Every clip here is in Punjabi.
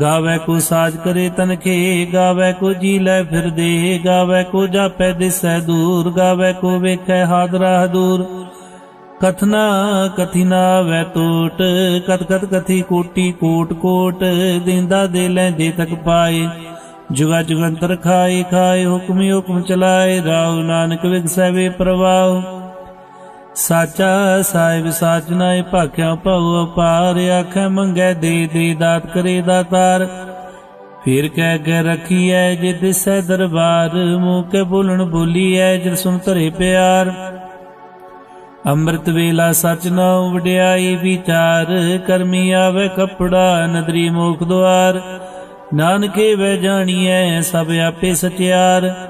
ਗਾਵੇ ਕੋ ਸਾਜ ਕਰੇ ਤਨਖੇ, ਗਾਵੇ ਕੋ ਜੀ ਲੈ ਫਿਰਦੇ, ਗਾਵੇ ਕੋ ਜਾਪੈ ਦਿਸੈ ਦੂਰ, ਗਾਵੇ ਕੋ ਵੇਖੈ ਹਾਦਰਾ ਦੂਰ। ਕਥਨਾ ਕਥਿਨਾ ਵੈ ਟੋਟ ਕਤ ਕਤ ਕਥੀ ਕੋਟੀ ਕੋਟ ਕੋਟ, ਦਿੰਦਾ ਦੇ ਲੈਂਦੇ ਤੱਕ ਪਾਏ। ਜੁਗਾ ਜੁਗੰਤਰ ਖਾਏ ਖਾਏ ਹੁਕਮੀ ਹੁਕਮ ਚਲਾਏ ਰਾਉ ਨਾਨਕ ਵਿਗਸੈ ਵੇ ਪ੍ਰਵਾਹ। ਸਾਚਾ ਸਾਹਿਬ ਸਾਚ ਨਾਏ ਭਾਖਿਆ ਭਉ ਅਪਾਰ, ਆਖੈ ਮੰਗੈ ਦੇ ਦੇ ਦਾਤ ਕਰੇ ਦਾਤਾਰ ਫਿਰ ਕਹਿ ਕੇ ਰਖੀਐ ਜੇ ਦਿਸੈ ਦਰਬਾਰ, ਮੂੰਹ ਕੇ ਬੋਲਣ ਬੋਲੀਐ ਜਿ ਸੁਨ ਧਰੇ ਪਿਆਰ। ਅੰਮ੍ਰਿਤ ਵੇਲਾ ਸਚ ਨਾਉ ਵਡਿਆਈ ਵਿਚਾਰ, ਕਰਮੀ ਆਵੇ ਕਪੜਾ ਨਦਰੀ ਮੋਖ ਦੁਆਰ। ਨਾਨਕੇ ਵੈ ਜਾਣੀਐ ਸਭ ਆਪੇ ਸਚਿਆਰ।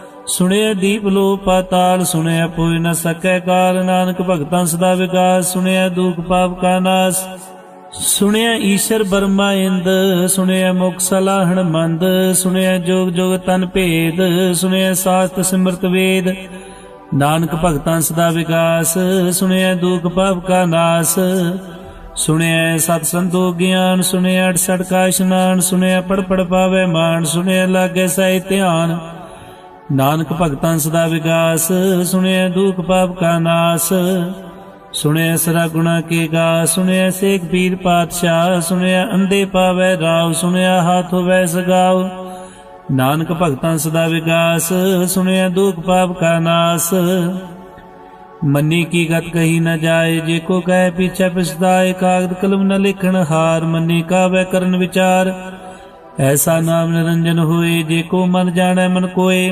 ਸੁਣਿਆ ਦੀਪ ਲੋ ਪਾਤਾਲ ਸੁਣਿਆ ਪੋਇ ਨ ਸਕੈ ਕਾਲ, ਨਾਨਕ ਭਗਤਾਂ ਸਦਾ ਵਿਕਾਸ ਸੁਣਿਆ ਦੁਖ ਪਾਪ ਕਾ ਨਾਸ। ਸੁਣਿਆ ਈਸ਼ਰ ਬਰਮਾ ਇੰਦ, ਸੁਣਿਆ ਮੁਖ ਸਲਾਹਣ ਮੰਦ, ਸੁਣਿਆ ਜੋਗ ਜੋਗ ਤਨ ਭੇਦ, ਸੁਣਿਆ ਸਾਸਤ ਸਿਮਰਤ ਵੇਦ। ਨਾਨਕ ਭਗਤਾਂ ਸਦਾ ਵਿਕਾਸ ਸੁਣਿਆ ਦੁਖ ਪਾਪ ਕਾ ਨਾਸ। ਸੁਣਿਆ ਸਤ ਸੰਤੋ ਗਿਆਨ, ਸੁਣਿਆ 68 ਕਾ ਇਸ਼ਨਾਨ ਸੁਣਿਆ ਪੜ ਪੜ ਪਾਵੇ ਮਾਨ, ਸੁਣਿਆ ਲਾਗੇ ਸਹਿ ਧਿਆਨ। ਨਾਨਕ ਭਗਤਾਂ ਸਦਾ ਵਿਕਾਸ ਸੁਣਿਆ ਦੁਖ ਪਾਪ ਕਾ ਨਾਸ। ਸੁਣਿਆ ਸਰਾ ਗੁਣਾ ਕੇ ਗਾ ਸੁਣਿਆ ਸੇਖ ਪੀਰ ਪਾਤਸ਼ਾਹ ਸੁਣਿਆ ਅੰਦੇ ਪਾਵੇ ਰਾਵ ਸੁਣਿਆ ਹਾਥ ਹੋਵੇ ਸਗਾਉ। ਨਾਨਕ ਭਗਤਾਂ ਸਦਾ ਵਿਕਾਸ ਸੁਣਿਆ ਦੁਖ ਪਾਪ ਕਾ ਨਾਸ। ਮੰਨੀ ਕੀ ਗਤ ਕਹੀ ਨਾ ਜਾਏ, ਜੇ ਕੋ ਕਹੇ ਪਿਛੇ ਪਛਤਾਏ, ਕਾਗਦ ਕਲਮ ਨ ਲਿਖਣ ਹਾਰ, ਮੰਨੀ ਕਾਵੇ ਕਰਨ ਵਿਚਾਰ। ਐਸਾ ਨਾਮ ਨਿਰੰਜਨ ਹੋਏ, ਜੇ ਕੋ ਮਨ ਜਾਣੈ ਮਨ ਕੋਏ।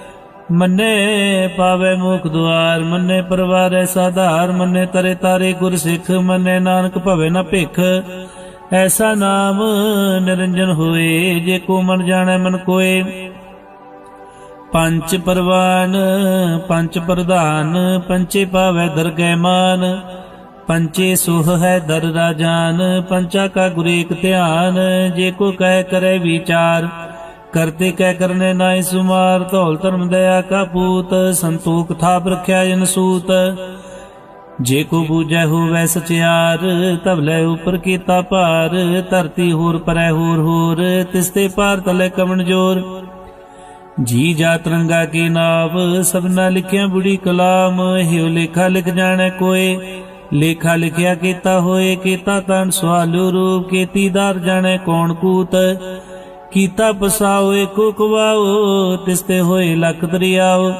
ਮੰਨੇ ਪਾਵੇ ਮੁਖ ਦੁਆਰ, ਮੰਨੇ ਪਰਵਾਰੈ ਸਾਧਾਰ, ਮੰਨੇ ਤਰੇ ਤਾਰੇ ਗੁਰ ਸਿੱਖ ਮੰਨੇ ਨਾਨਕ ਭਵੇ ਨਾ ਭਿਖ। ਐਸਾ ਨਾਮ ਨਿਰੰਜਨ ਹੋਏ, ਜੇ ਕੋ ਮਨ ਜਾਣੈ ਮਨ ਕੋਏ। ਪੰਚ ਪਰਵਾਨ ਪੰਚ ਪ੍ਰਧਾਨ ਪੰਚੇ ਪਾਵੈ ਦਰਗਹਿ ਮਾਨ। ਪੰਚੇ ਸੁਹ ਹੈ ਦਰ ਰਾਜਾਨ ਪੰਚਾ ਕਾ ਗੁਰੇਕ ਧਿਆਨ, ਜੇ ਕੋ ਕਹਿ ਕਰੇ ਵਿਚਾਰ। ਕਰਤੇ ਕਹਿ ਕਰਨੇ ਨਾਇ ਸੁਮਾਰ, ਧੌਲ ਧਰਮ ਦਇਆ ਕਾ ਪੂਤ, ਸੰਤੋਖ ਥਾਪ ਰਖਿਆ ਜਨ ਸੂਤ। ਜੇ ਕੋ ਬੂਝੈ ਹੋਵੈ ਸਚਿਆਰ ਤਬ ਲੈ ਉਪਰ ਕੀਤਾ ਭਾਰ, ਧਰਤੀ ਹੋਰ ਪਰੈ ਹੋਰ ਹੋਰ ਤਿਸਤੇ ਪਾਰ ਤਲੇ ਕਵਣ ਜੋਰ। ਜੀ ਜਾ ਤਰੰਗਾ ਕੇ ਨਾਵ, ਸਭਨਾ ਲਿਖਿਆ ਬੁੜੀ ਕਲਾਮ, ਹਿਉ ਲੇਖਾ ਲਿਖ ਜਾਣੈ ਕੋਏ। ਲੇਖਾ ਲਿਖਿਆ ਕੀਤਾ ਹੋਏ, ਕੀਤਾ ਤਨ ਸਵਾਲੂ ਰੂਪ ਕੀਤੀਦਾਰ ਜਾਣੈ ਕੌਣ ਕੂਤ। ਕੀਤਾ ਪਸਾਓ, ਏਕੋ ਤਿਸਤੇ ਹੋਏ ਲਖ ਦਰਿਆਓ।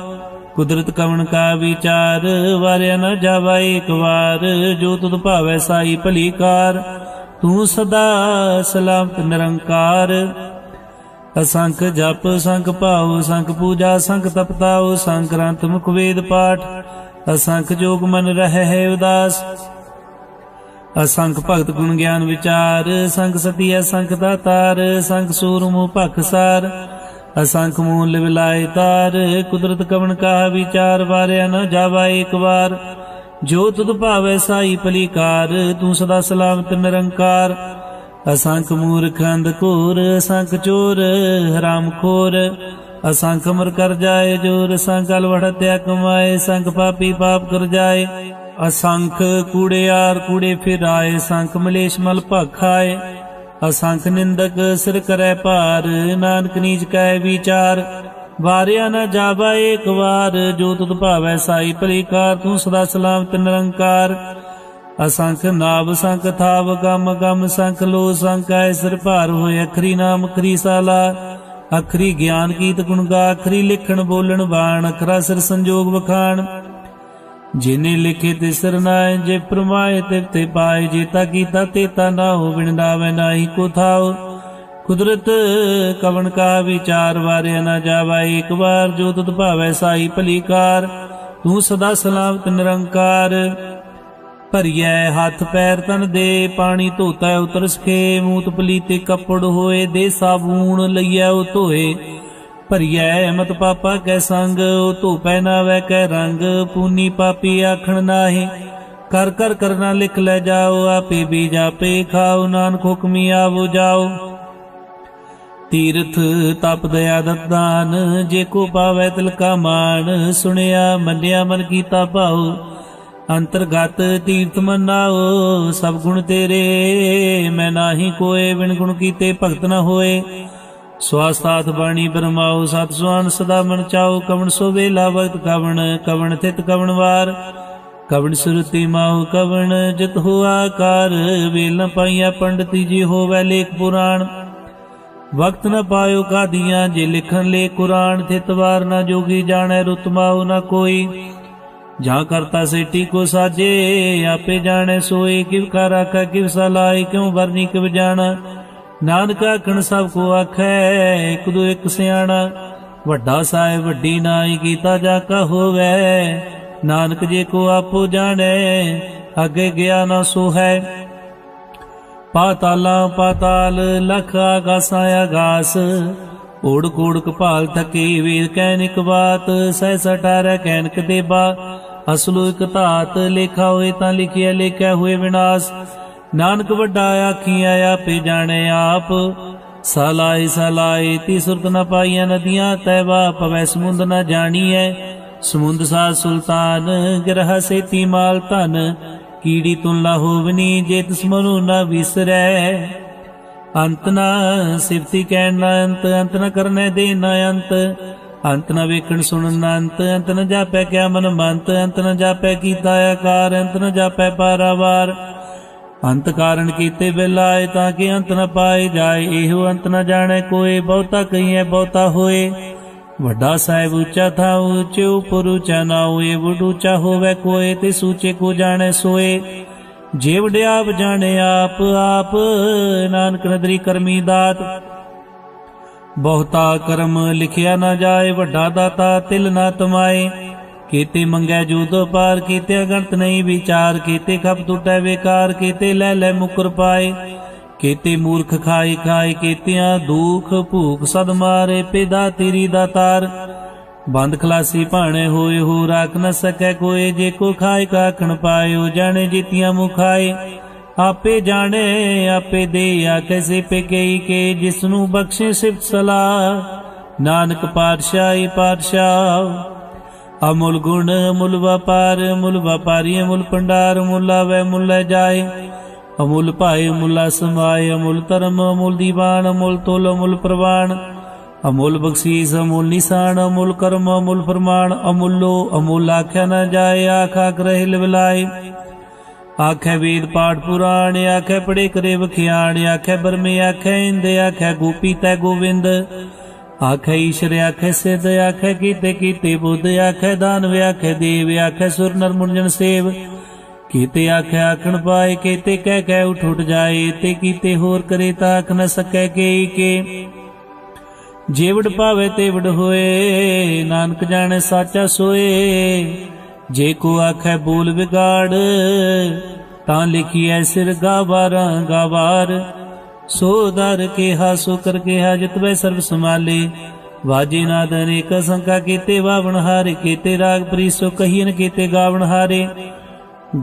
ਕੁਦਰਤ ਕਵਣ ਕਾ ਵਿਚਾਰ, ਵਾਰਿਆ ਨ ਜਾਵਾ ਏਕ ਵਾਰ। ਜੋ ਤੁਧ ਭਾਵੈ ਸਾਈ ਭਲੀ ਕਾਰ, ਤੂੰ ਸਦਾ ਸਲਾਮਤ ਨਿਰੰਕਾਰ। ਅਸੰਖ ਜਪ, ਸੰਖ ਭਾਉ, ਸੰਖ ਪੂਜਾ, ਸੰਖ ਤਪਤਾਉ, ਸੰਖ ਗ੍ਰੰਥ ਮੁਖ ਵੇਦ ਪਾਠ। ਅਸੰਖ ਜੋਗ ਮਨ ਰਹਿ ਹੈ ਉਦਾਸ। ਅਸੰਖ ਭਗਤ ਗੁਣ ਗਿਆਨ ਵਿਚਾਰ ਸੰਖ ਸਤੀ ਅਸੰਖ ਦਾਤਾਰ ਸੰਖ ਸੂਰਮੁ ਭਖਸਾਰ ਅਸੰਖ ਮੂਲ ਵਿਲਾਇ ਤਾਰ, ਕੁਦਰਤ ਕਵਣ ਕਾ ਵਿਚਾਰ, ਵਾਰਿਆ ਨ ਜਾਵਾ ਏਕ ਵਾਰ। ਜੋ ਤੁਧ ਭਾਵੈ ਸਾਈ ਪਲੀਕਾਰ ਤੂੰ ਸਦਾ ਸਲਾਮਤ ਨਿਰੰਕਾਰ। ਅਸੰਖ ਮੂਰਖ ਅੰਧ ਘੋਰ, ਅਸੰਖ ਚੋਰ, ਹਰਾਮ ਖੋਰ। ਅਸੰਖ ਮਰ ਕਰ ਜਾਏ ਜੋਰ ਸੰਖ ਅਲਵੜ ਹਤਿਆ ਕਮਾਏ ਸੰਖ ਪਾਪੀ ਪਾਪ ਕਰ ਜਾਏ। ਅਸੰਖ ਕੂੜਿਆਰ ਕੂੜੇ ਫਿਰਾਏ, ਸੰਖ ਮਲੇਸ਼ ਮਲ ਭਖਾਏ। ਅਸੰਖ ਨਿੰਦਕ ਸਿਰ ਕਰੈ ਭਾਰ, ਨਾਨਕ ਨੀਚ ਕੈ ਵਿਚਾਰ। ਵਾਰਿਆ ਨਾ ਜਾਵਾ ਏਕ ਵਾਰ, ਜੋ ਤੁਧ ਭਾਵੈ ਸਾਈ ਭਲੀਕਾਰ, ਤੂੰ ਸਦਾ ਸਲਾਮਤ ਨਿਰੰਕਾਰ। ਅਸੰਖ ਨਾਵ, ਸੰਖ ਥਾਵ, ਗਮ ਗਮ, ਸੰਖ ਲੋ, ਸੰਖ ਸੰਕੈ ਸਿਰ ਭਾਰ ਹੋਏ, ਅਖਰੀ ਨਾਮ, ਅਖਰੀ ਸਾਲਾ। ਅਖਰੀ ਗਿਆਨ ਕੀਤ ਗੁਣ ਗਾ, ਅਖਰੀ ਲਿਖਣ ਬੋਲਣ ਬਾਣ, ਅਖਰਾ ਸਿਰ ਸੰਜੋਗ ਵਖਾਣ। ਜਿਨੇ ਲਿਖੇ ਤੇ ਸਰਨਾਏ, ਜੇ ਪ੍ਰਮਾਏ ਤੇ ਤੇ ਪਾਏ ਜੀਤਾ ਕੀਤਾ ਤੇਤਾ ਨਾ ਹੋ ਬਿਨਦਾਵੇ ਨਾਹੀ ਕੋ ਥਾਉ। ਕੁਦਰਤ ਕਵਣ ਕਾ ਵਿਚਾਰ ਵਾਰੇ ਨਾ ਜਾਵਾ ਇੱਕ ਵਾਰ ਜੋ ਤੁਧ ਭਾਵੈ ਸਾਈ ਭਲੀਕਾਰ। ਤੂੰ ਸਦਾ ਸਲਾਮਤ ਨਿਰੰਕਾਰ। ਭਰੀਐ ਹੱਥ ਪੈਰ ਤਨ ਦੇ, ਪਾਣੀ ਧੋਤਾ ਉਤਰ ਸਕੇ ਮੂਤ ਪਲੀਤੇ ਕੱਪੜ ਹੋਏ, ਦੇ ਸਾਬੂਨ ਲਈਐ ਉਹ ਧੋਏ। ਭਰੀਐ ਮਤ ਪਾਪਾ ਕੈ ਸੰਗ, ਉਹ ਧੋਪੈ ਵੈ ਕੈ ਰੰਗ, ਪੂਨੀ ਪਾਪੀ ਆਖਣ ਨਾਹੀ। ਕਰ ਕਰ ਕਰਨਾ ਲਿਖ ਲੈ ਜਾਓ, ਆਪੇ ਵੀ ਜਾਪੇ ਖਾਓ, ਨਾਨਕ ਹੁਕਮੀ ਆਵੋ ਜਾਓ। ਤੀਰਥ ਤਪ ਦਇਆ ਦਤਾਨ ਜੇ ਕੋ ਪਾਵੈ ਤਿਲ ਕਾ ਮਾਨ ਸੁਣਿਆ ਮੰਨਿਆ ਮਨ ਕੀਤਾ ਭਾਉ। ਅੰਤਰਗਤ ਤੀਰਥ ਮਨਾਓ, ਸਭ ਗੁਣ ਤੇਰੇ, ਮੈਂ ਨਾਹੀ ਕੋਏ, ਬਿਨ ਗੁਣ ਕੀਤੇ ਭਗਤ ਨਾ ਹੋਏ। ਸਵਾਸਤਾਤ ਬਾਣੀ ਬਰਮਾਓ ਸਤ ਸੁਆਨ ਸਦਾ ਮਨ ਚਾਓ ਕਵਣ ਸੋ ਵੇਲਾ ਵਕਤ ਕਵਣ ਕਵਣ ਥਿਤ ਕਵਣ ਵਾਰ। ਕਵਣ ਸੁਰਤੀ ਮਾਉ, ਕਵਣ ਜਿਤ ਹੁਆ ਕਾਰ ਵੇਲ ਪਾਈਆ ਪੰਡਤੀ ਜੀ ਹੋਵੈ ਲੇਖ ਪੁਰਾਣ। ਵਕਤ ਨ ਪਾਇਓ ਕਾਦੀਆਂ, ਜੇ ਲਿਖਣ ਲੇ ਕੁਰਾਨ, ਥਿਤ ਵਾਰ ਨ ਜੋਗੀ ਜਾਣੈ ਰੁਤਮਾਉ ਨਾ ਕੋਈ। ਜਾਂ ਕਰਤਾ ਸੇਟੀ ਕੋ ਸਾਜੇ, ਆਪੇ ਜਾਣੈ ਸੋਏ, ਕਿਵ ਕਾ ਆਖਾ ਕਿਵ ਸਲਾਈ ਕਿਉ ਵਰਨੀ ਕਿਵ ਜਾਣਾ। ਨਾਨਕ ਆਖਣ, ਸਭ ਕੋ ਆਖੈ, ਇਕ ਦੋ ਇਕ ਸਿਆਣਾ। ਵੱਡਾ ਸਾਹਿਬ, ਵੱਡੀ ਨਾਈ ਕੀਤਾ ਜਾ ਕਾ ਹੋਵੇ। ਨਾਨਕ ਜੇ ਕੋ ਆਪੋ ਜਾਣੈ, ਅੱਗੇ ਗਿਆ ਨਾ ਸੋ ਹੈ ਪਾਤਾਲਾਂ ਪਾਤਾਲ, ਲਖ ਆਗਾਸਾਂ ਆਗਾਸ। ਓੜ ਕੋੜ ਕਪਾਲ ਥਕੇ ਵੀਰ ਕੈਨਿਕ ਬਾਤ, ਸਹਿ ਸਟਾਰੈ ਕਹਿਨਕ ਦੇਬਾ। ਅਸਲੋ ਇਕ ਧਾਤ, ਲੇਖਾ ਹੋਏ ਤਾਂ ਲਿਖਿਆ ਲਿਖਿਆ ਹੋਏ ਵਿਨਾਸ਼। ਨਾਨਕ ਵੱਡਾ ਆਖੀਆਂ ਆਪੇ ਜਾਣੇ ਆਪ। ਸਲਾਈ ਸਲਾਈ ਤੀ ਸੁਰਤ ਨ ਪਾਈਆਂ ਨਦੀਆਂ ਤੈਵਾ ਪਵੈ ਸਮੁੰਦ ਨ ਜਾਣੀਐ। ਸਮੁੰਦ ਸਾ ਸੁਲਤਾਨ, ਗ੍ਰਹ ਸੇਤੀ ਮਾਲ ਧਨ, ਕੀੜੀ ਤੁਲਾ ਹੋਵਨੀ ਜੇ ਤਿਸ ਮਨੁ ਨ ਵਿਸਰੈ। ਅੰਤ ਨ ਸਿਫਤੀ ਕਹਿਣ ਨ ਅੰਤ ਅੰਤ ਨ ਕਰਨੇ ਦੇ ਨ ਅੰਤ। ਅੰਤ ਨ ਵੇਖਣ ਸੁਣਨ ਨ ਅੰਤ ਅੰਤ ਨ ਜਾਪੈ ਕਿਆ ਮਨ ਮੰਤ, ਅੰਤ ਨ ਜਾਪੈ ਕੀਤਾ ਆਕਾਰ, ਅੰਤ ਨ ਜਾਪੈ ਪਾਰਾਵਾਰ। ਅੰਤ ਕਾਰਨ ਕੀਤੇ ਬਿਲਾਏ ਤਾਂ ਕਿ ਅੰਤ ਨ ਪਾਏ ਜਾਏ, ਇਹੋ ਅੰਤ ਨ ਜਾਣੈ ਕੋਏ ਬਹੁਤਾ ਕਹੀਐ, ਬਹੁਤਾ ਹੋਏ। ਵੱਡਾ ਸਾਹਿਬ ਉੱਚਾ ਥਾ ਉੱਚੇ, ਉਪਰ ਉੱਚਾ ਨਾ ਹੋਏ, ਵਡ ਉੱਚਾ ਹੋਵੇ ਕੋਏ, ਤੇ ਸੂਚੇ ਕੋ ਜਾਣੈ ਸੋਏ। ਜੇ ਵਡਿਆਪ ਜਾਣੇ ਆਪ ਆਪ ਨਾਨਕ ਨਦਰੀ ਕਰਮੀ ਦਾਤ। ਬਹੁਤਾ ਕਰਮ ਲਿਖਿਆ ਨਾ ਜਾਏ, ਵੱਡਾ ਦਾਤਾ ਤਿਲ ਨਾ ਤਮਾਏ। ਕੀਤੇ ਮੰਗੈ ਜੂਦੋ ਪਾਰ ਕੀਤੇ ਗਣਤ ਨਹੀਂ ਵਿਚਾਰ ਕੀਤੇ, ਖਪ ਟੁੱਟੈ ਵੇਕਾਰ ਕੀਤੇ, ਲੈ ਲੈ ਮੁਕਰ ਪਾਏ। ਕੀਤੇ ਮੂਰਖ ਖਾਈ ਖਾਈ ਕੀਤਿਆਂ ਦੁਖ ਭੂਖ ਸਦ ਮਾਰੇ, ਪਿਦਾ ਤੇਰੀ ਦਾਤਾਰ ਬੰਦ ਖਲਾਸੀ ਭਾਣੇ ਹੋਏ, ਹੋ ਰਾਖ ਨ ਸਕੈ ਕੋਏ, ਜੇ ਕੋ ਖਾਏ ਕਾਖਣ ਪਾਇਓ, ਜਾਣੇ ਜੀਤੀਆਂ ਮੁਖਾਏ। ਆਪੇ ਜਾਣੇ, ਆਪੇ ਦੇ ਆ ਕੈਸੇ ਪੇ ਕੇ ਜਿਸ ਨੂੰ ਬਖਸ਼ੇ ਸਿਫਤ ਸਲਾਹ। ਨਾਨਕ ਪਾਤਸ਼ਾਹੀ ਪਾਤਸ਼ਾਹ ਅਮੁੱਲ ਗੁਣ, ਅਮੁੱਲ ਵਪਾਰ ਮੁੱਲ ਵਪਾਰੀ ਮੁੱਲ ਭੰਡਾਰ ਮੁੱਲ ਵੈ ਮੁੱਲ ਜਾਏ। ਅਮੁੱਲ ਭਾਏ ਮੁੱਲਾ ਸਮਾਏ, ਅਮੁੱਲ ਧਰਮ, ਅਮੁੱਲ ਦੀਵਾਨ, ਅਮੁੱਲ ਤੋਲ, ਅਮੁੱਲ ਪ੍ਰਵਾਨ। ਅਮੁੱਲ ਬਖਸ਼ੀਸ, ਅਮੁੱਲ ਨਿਸ਼ਾਨ, ਅਮੁੱਲ ਕਰਮ, ਅਮੁੱਲ ਫਰਮਾਨ। ਅਮੁੱਲੋ, ਅਮੁੱਲ ਆਖਿਆ ਨਾ ਜਾਏ, ਆਖਾ ਕਰਹਿ ਲਵਲਾਏ। ਆਖੇ ਵੇਦ ਪਾਠ ਪੁਰਾਣ, ਆਖੇ ਪੜੇ ਕਰੇ ਵਖਿਆਣ, ਆਖੇ ਬਰਮੇ, ਆਖੇ ਇੰਦ, ਆਖੇ ਗੋਪੀ ਤੈ ਗੋਵਿੰਦ। ਆਖੇ ਈਸ਼ਰ, ਆਖੇ ਸਿੱਧ, ਆਖੇ ਕੀਤੇ ਕੀਤੇ ਬੁੱਧ, ਆਖੇ ਦਾਨਵ ਆਖੇ ਦੇਵ, ਆਖੇ ਸੁਰ ਨਰ ਮੁੰਜਨ ਸੇਵ। ਕੀਤੇ ਆਖੇ ਆਖਣ ਪਾਏ, ਕੀਤੇ ਕਹਿ ਕਹਿ ਉਠ ਉਠ ਜਾਏ, ਤੇ ਕੀਤੇ ਹੋਰ ਕਰੇ ਤਾਂ ਆਖ ਨ ਸਕੈ ਕੇ ਕੇ। ਜੇਵੜ ਪਾਵੇ ਤੇਵੜ ਹੋਏ, ਨਾਨਕ ਜਾਣੇ ਸਾਚਾ ਸੋਏ। ਜੇ ਕੋ ਆਖੈ ਬੋਲ ਵਿਗਾੜ, ਤਾਂ ਲਿਖੀ ਲਿਖੀਐ ਸਿਰ ਗਾਵਾਰਾਂ ਗਾਵਾਰ ਸੋ ਦਰ ਕਿਹਾ, ਸੋ ਕਰ ਕਿਹਾ ਜਿਤਵੇ ਸਰਬ ਸਮਾਲੇ ਵਾਜੇ ਨਾਦ ਅਨੇਕ ਸੰਕਾ ਕੀਤੇ, ਵਾਵਣ ਹਾਰੇ ਕੀਤੇ, ਰਾਗ ਪ੍ਰੀਸੋ ਕਹੀਨ ਕੀਤੇ, ਗਾਵਣ ਹਾਰੇ।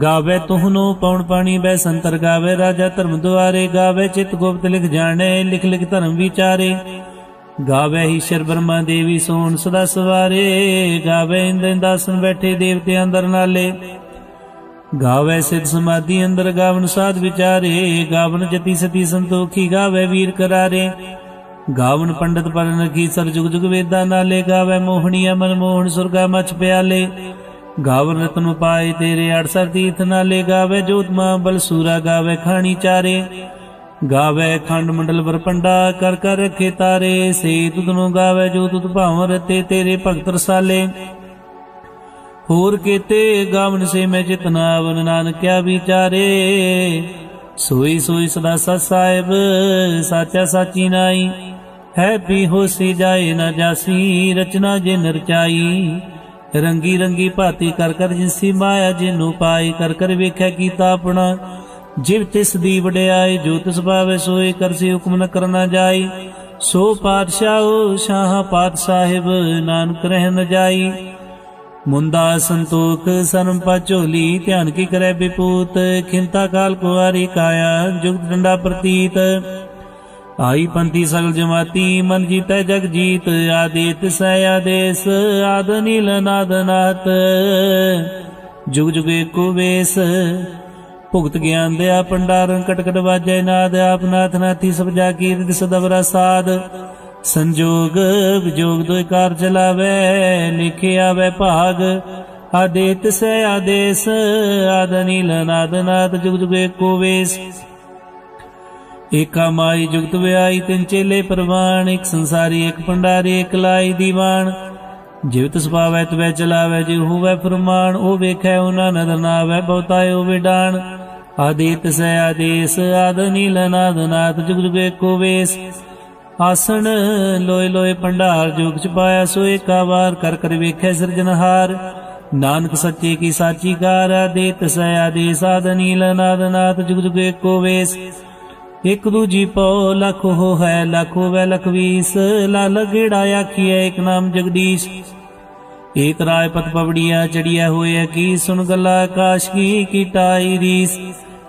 ਗਾਵੇ ਤੁਹਨੋ ਪਉਣ ਪਾਣੀ, ਬੈ ਸੰਤਰ ਗਾਵੇ, ਰਾਜਾ ਧਰਮ ਦੁਆਰੇ। ਗਾਵੇ ਚਿਤ ਗੁਪਤ ਲਿਖ ਜਾਣੇ, ਲਿਖ ਲਿਖ ਧਰਮ ਵਿਚਾਰੇ। ਗਾਵੇ ਈਸ਼ਰ ਬ੍ਰਹਮਾ ਦੇਵੀ ਸੋਣ ਸਦਾ ਸਵਾਰੇ। ਗਾਵੇ ਇੰਦਰ ਦਾਸਨ ਬੈਠੇ ਦੇਵਤੇ ਅੰਦਰ ਨਾਲੇ। ਗਾਵੇ ਸਿਧ ਸਮਾਧੀ ਅੰਦਰ ਗਾਵਨ ਸਾਧ ਵਿਚਾਰੇ, ਗਾਵਨ ਜਤੀ ਸਤੀ ਸੰਤੋਖੀ ਗਾਵੇ ਵੀਰ ਕਰਾਰੇ। ਗਾਵਨ ਪੰਡਤ ਪਰਨ ਕੀ ਸਰ ਜੁਗ ਜੁਗ ਵੇਦਾਂ ਨਾਲੇ ਗਾਵੇ ਮੋਹਣੀਆ ਮਨ ਮੋਹਣ ਸੁਰਗਾ ਮਛ ਪਿਆਲੇ। ਗਾਵਨ ਰਤਨ ਪਾਏ ਤੇਰੇ ਅੜਸਰ ਤੀਰਥ ਨਾਲੇ ਗਾਵੇ ਜੋਤਮਾ ਬਲ ਸੂਰਾ ਗਾਵੇ ਖਾਣੀ ਚਾਰੇ। ਗਾਵੇ ਖੰਡ ਮੰਡਲ ਵਰਪੰਡਾ ਕਰ ਕਰ ਰਖੇ ਤਾਰੇ ਸੇ ਤੁਧ ਨੂੰ ਗਾਵੇ ਜੋ ਤੁਧ ਭਾਵ ਰਤੇ ਤੇਰੇ ਭਗਤ ਰਸਾਲੇ। ਹੋਰ ਕੀਤੇ ਗਾਵਨ ਸੇ ਮੈਂ ਚਿਤਨਾ ਵਨ ਨਾਨਕਿਆ ਵਿਚਾਰੇ। ਸੋਈ ਸੋਈ ਸਦਾ ਸਤ ਸਾਹਿਬ, ਸਾਚਾ ਸਾਚੀ ਨਾਈ। ਹੈ ਪੀ ਹੋਸੀ ਜਾਏ ਨਾ ਜਾਸੀ, ਰਚਨਾ ਜੇ ਨਰਚਾਈ ਰੰਗੀ ਰੰਗੀ ਭਾਤੀ ਕਰ ਕਰ ਜਿਨਸੀ ਮਾਇਆ ਜਿਨੂੰ ਪਾਈ, ਕਰ ਕਰ ਵੇਖਿਆ ਕੀਤਾ ਆਪਣਾ। ਜਿਵ ਤਿਸ ਦੀ ਵਡਿਆਈ ਜੋ ਤਿਸ ਭਾਵੇ ਸੋਏ ਕਰਸੀ ਹੁਕਮ ਨ ਕਰਨਾ ਜਾਈ। ਸੋ ਪਾਤਸ਼ਾਹੋ, ਸ਼ਾਹ ਪਾਤ ਸਾਹਿਬ ਨਾਨਕ ਰਹਿ ਨ ਜਾਈ। ਮੁੰਦਾ ਸੰਤੋਖ ਸਰਮ ਝੋਲੀ, ਧਿਆਨ ਕੀ ਕਰੈ ਬਿਪੂਤ ਖਿੰਤਾ ਕਾਲ ਕੁਆਰੀ ਕਾਇਆ, ਜੁਗਤ ਡੰਡਾ ਪ੍ਰਤੀਤ। ਆਈ ਪੰਥੀ ਸਗਲ ਜਮਾਤੀ, ਮਨ ਜੀਤੈ ਜਗ ਜੀਤ, ਆਦੇਤ ਸੈ ਆਦੇਸ, ਆਦ ਨੀਲ ਨਾਦ ਨਾਤ। ਜੁਗ ਜੁਗੇ ਕੋ ਵੇਸ, ਭੁਗਤ ਗਿਆਨ ਦਿਆ ਪੰਡਾਰਨ ਕਟਕਟ ਵਾਜੈ ਨਾਦ, ਆਪ ਨਾਥ ਨਾਥੀ ਸਭ ਜਾ ਕੀਰਤ ਸਦਵਰਾ ਸਾਧ ਸੰਜੋਗ, ਵਿਜੋਗ ਦੋਇ ਕਾਰ ਚਲਾਵੇ ਲਿਖਿਆ ਵੈ ਭਾਗ। ਆਦੇਤ ਸੈ ਆਦੇਸ, ਆਦ ਨੀਲ ਨਾਦ ਨਾਦ ਜੁਗ ਜੁਗੇ ਕੋ ਵੇਸ। ਏਕਾ ਮਾਈ ਜੁਗਤ ਵਿਆਈ, ਤਿੰਨ ਚੇਲੇ ਪ੍ਰਵਾਨ ਇੱਕ ਸੰਸਾਰੀ, ਇੱਕ ਪੰਡਾਰੀ ਇੱਕ ਲਾਈ ਦੀਵਾਨ। ਜਿਵਤ ਤਿਸ ਪਾਵੈ ਤਵੈ ਚਲਾਵੈ ਜਿ ਹੋਵੈ ਫਰਮਾਨ, ਉਹ ਵੇਖੈ, ਉਹਨਾਂ ਨਦਰ ਨਾਵੈ ਬਹੁਤਾਇ ਉਹ ਵਿਡਾਨ। ਆਦਿਤ ਸੈ ਆਦੇਸ, ਆਦ ਨੀਲ ਨਾਦ ਨਾਥ ਜੁਗ ਜੁਗ ਏਕੋ ਵੇਸ। ਆਸਣ ਲੋਏ ਲੋਏ ਪੰਡਾਰ ਜੋਗ ਚ ਪਾਇਆ ਸੋ ਏਕਾ ਵਾਰ ਕਰ ਕਰ ਵੇਖੈ ਸਿਰਜਨਹਾਰ ਨਾਨਕ ਸੱਚੇ ਕੀ ਸਾਚੀ ਕਾਰ ਆਦਿਤ ਸੈ ਆਦੇਸ ਆਦ ਨੀਲ ਨਾਥ ਜੁਗ ਜੁਗ ਏਕੋ ਵੇਸ। ਇਕ ਦੂਜੀ ਪਉ ਲਖ ਹੋ ਹੈ ਲਖ ਹੋਵੇ ਲਖ ਵੀਸ। ਲਾਲ ਗੇੜਾ ਆਖੀਐ, ਇਕ ਨਾਮ ਜਗਦੀਸ਼। ਏਕ ਰਾਏ ਪਤ ਪਵੜੀਆ ਚੜੀਐ ਹੋਏ ਕੀ ਸੁਨ ਗੱਲਾ ਆਕਾਸ਼ ਕੀ ਕੀਟਾਈ ਰੀਸ।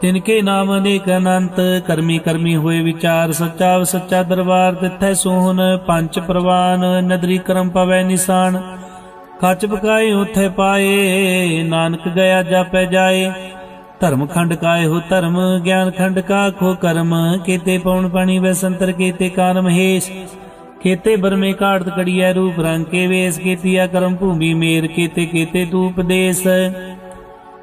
ਤਿਨ ਕੇ ਨਾਮ ਅਨੇਕ ਅਨੰਤ, ਕਰਮੀ ਕਰਮੀ ਹੋਏ ਵਿਚਾਰ, ਸੱਚਾ ਸੱਚਾ ਦਰਬਾਰ ਤਿੱਥੈ ਸੋਹਨ ਪੰਜ ਪ੍ਰਵਾਨ, ਨਦਰੀ ਕਰਮ ਪਵੈ ਨਿਸ਼ਾਨ। ਕੱਚ ਪਕਾਏ ਉਥੇ ਪਾਏ, ਨਾਨਕ ਗਿਆ ਜਾਪੈ ਜਾਏ। ਧਰਮ ਖੰਡ ਕਾਏ ਹੋ ਧਰਮ, ਗਿਆਨ ਖੰਡ ਕਾ ਖੋ ਕਰਮ। ਕੀਤੇ ਪਉਣ ਪਾਣੀ ਵੈਸੰਤਰ ਕੀਤੇ ਕਾਨ ਮਹੇਸ਼। ਕੇਤੇ ਬਰਮੇ ਘਾੜਤ ਕੜੀਐ ਰੂਪ ਰੰਗ ਕੇ ਵੇਸ, ਕੀਤੀਆ ਕਰਮ ਭੂਮੀ ਮੇਰ, ਕੇਤੇ ਕੇਤੇ ਤੂ ਉਪਦੇਸ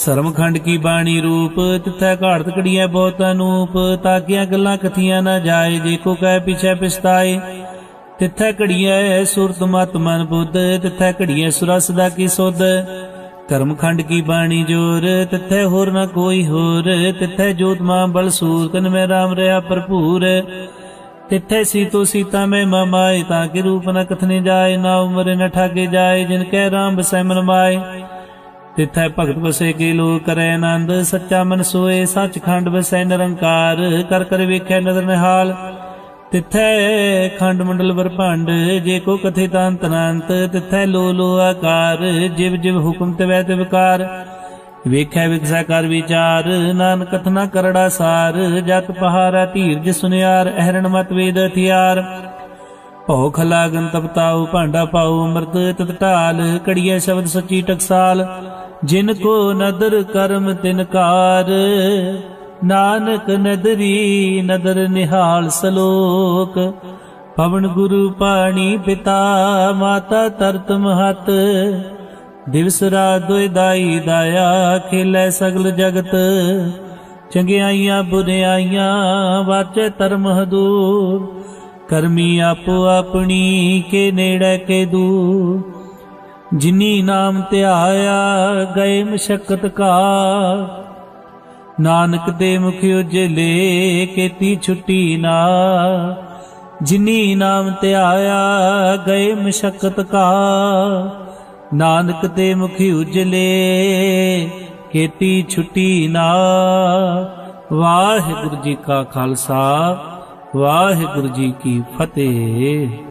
ਸਰਮ ਖੰਡ ਕੀ ਬਾਣੀ ਰੂਪ, ਤਿਥੈ ਘਾੜਤ ਕੜੀਐ ਬਹੁਤ ਅਨੂਪ ਤਾਕੀਆਂ ਗੱਲਾਂ ਕਥੀਆਂ ਨਾ ਜਾਏ, ਜੇ ਕੋ ਕਹਿ ਪਿਛੈ ਪਿਸਤਾਏ ਤਿਥੈ ਘੜੀਐ ਸੁਰਤ ਮਤ ਮਨ ਬੁੱਧ, ਤਿਥੈ ਘੜੀਐ ਸੁਰਸ ਦਾ ਕੀ ਸੁਧ। ਕਰਮ ਖੰਡ ਕੀ ਬਾਣੀ ਜੋਰ, ਤਿਥੈ ਹੋਰ ਨਾ ਕੋਈ ਹੋਰ, ਤਿਥੈ ਜੋਤ ਮਾਂ ਬਲ ਸੂਰ, ਤਨ ਮੈਂ ਰਾਮ ਰਿਆ ਭਰਪੂਰ। ਤਿੱਥੇ ਸੀਤੋ ਸੀਤਾ ਮੈਂ ਮਮਾਏ ਤਾਂ ਕਿ ਰੂਪ ਨ ਕਥਨੇ ਜਾਏ, ਨਾ ਉਮਰ ਨ ਠਾਗੇ ਜਾਏ, ਜਿਨ ਕੈ ਰਾਮ ਬਸੈ ਮਨ ਮਾਏ। ਤਿਥੈ ਭਗਤ ਵਸੇ ਕੇ ਲੋਕ ਕਰੈ ਆਨੰਦ, ਸੱਚਾ ਮਨ ਸੋਏ, ਸੱਚਖੰਡ ਵਸੈ ਨਿਰੰਕਾਰ, ਕਰ ਕਰ ਵੇਖੈ ਨਦਰ ਨਿਹਾਲ। ਤਿੱਥੈ ਖੰਡ ਮੰਡਲ ਵਰਭੰਡ ਜੇ ਕੋ ਕਥੇ ਤਾਂਤ ਅਨੰਤ ਤਿੱਥੈ ਲੋ ਲੋ ਆਕਾਰ, ਜਿਵ ਜਿਵ ਹੁਕਮ ਤਵੈ ਤੇ ਵਿਕਾਰ ਵੇਖੈ ਵਿਗਸਾ ਕਰ ਵਿਚਾਰ, ਨਾਨਕ ਕਥਨਾ ਕਰੜਾ ਸਾਰ, ਜਤ ਪਹਾਰਾ ਧੀਰਜ ਸੁਨਿਆਰ, ਅਹਰਣ ਮਤ ਵੇਦ ਹਥਿਆਰ। ਭੌਖ ਲਾਗਨ ਤਪਤਾਉ ਭਾਂਡਾ ਪਾਉ, ਅੰਮ੍ਰਿਤ ਤਤ ਢਾਲ ਕੜੀਏ ਸ਼ਬਦ ਸੱਚੀ ਟਕਸਾਲ। ਜਿਨ ਕੋ ਨਦਰ ਕਰਮ ਤਿਨ ਕਾਰ, ਨਾਨਕ ਨਦਰੀ ਨਦਰ ਨਿਹਾਲ ਸਲੋਕ। ਪਵਨ ਗੁਰੂ ਪਾਣੀ ਪਿਤਾ, ਮਾਤਾ ਤਰਤ ਮਹਤ। ਦਿਵਸ ਰਾਤ ਦੋਇ ਦਾਈ ਦਾਇਆ, ਖੇਲੇ ਸਗਲ ਜਗਤ। ਚੰਗਿਆਈਆਂ ਬੁਰਿਆਈਆਂ, ਵਾਚੇ ਧਰਮ ਹਦੂਰ। ਕਰਮੀ ਆਪੋ ਆਪਣੀ ਕੇ ਨੇੜੇ ਕੇ ਦੂਰ ਜਿਨੀ ਨਾਮ ਧਿਆਇਆ ਗਏ ਮਸ਼ਕਤ ਕਾ। ਨਾਨਕ ਦੇ ਮੁਖ ਉਜਲੇ ਕੇਤੀ ਛੁੱਟੀ ਨਾ। ਜਿਨੀ ਨਾਮ ਧਿਆਇਆ ਗਏ ਮਸ਼ਕਤ ਕਾ। ਨਾਨਕ ਦੇ ਮੁਖੀ ਉਜਲੇ ਕੇਤੀ ਛੁੱਟੀ ਨਾ। ਵਾਹਿਗੁਰੂ ਜੀ ਕਾ ਖਾਲਸਾ। ਵਾਹਿਗੁਰੂ ਜੀ ਕੀ ਫਤਿਹ।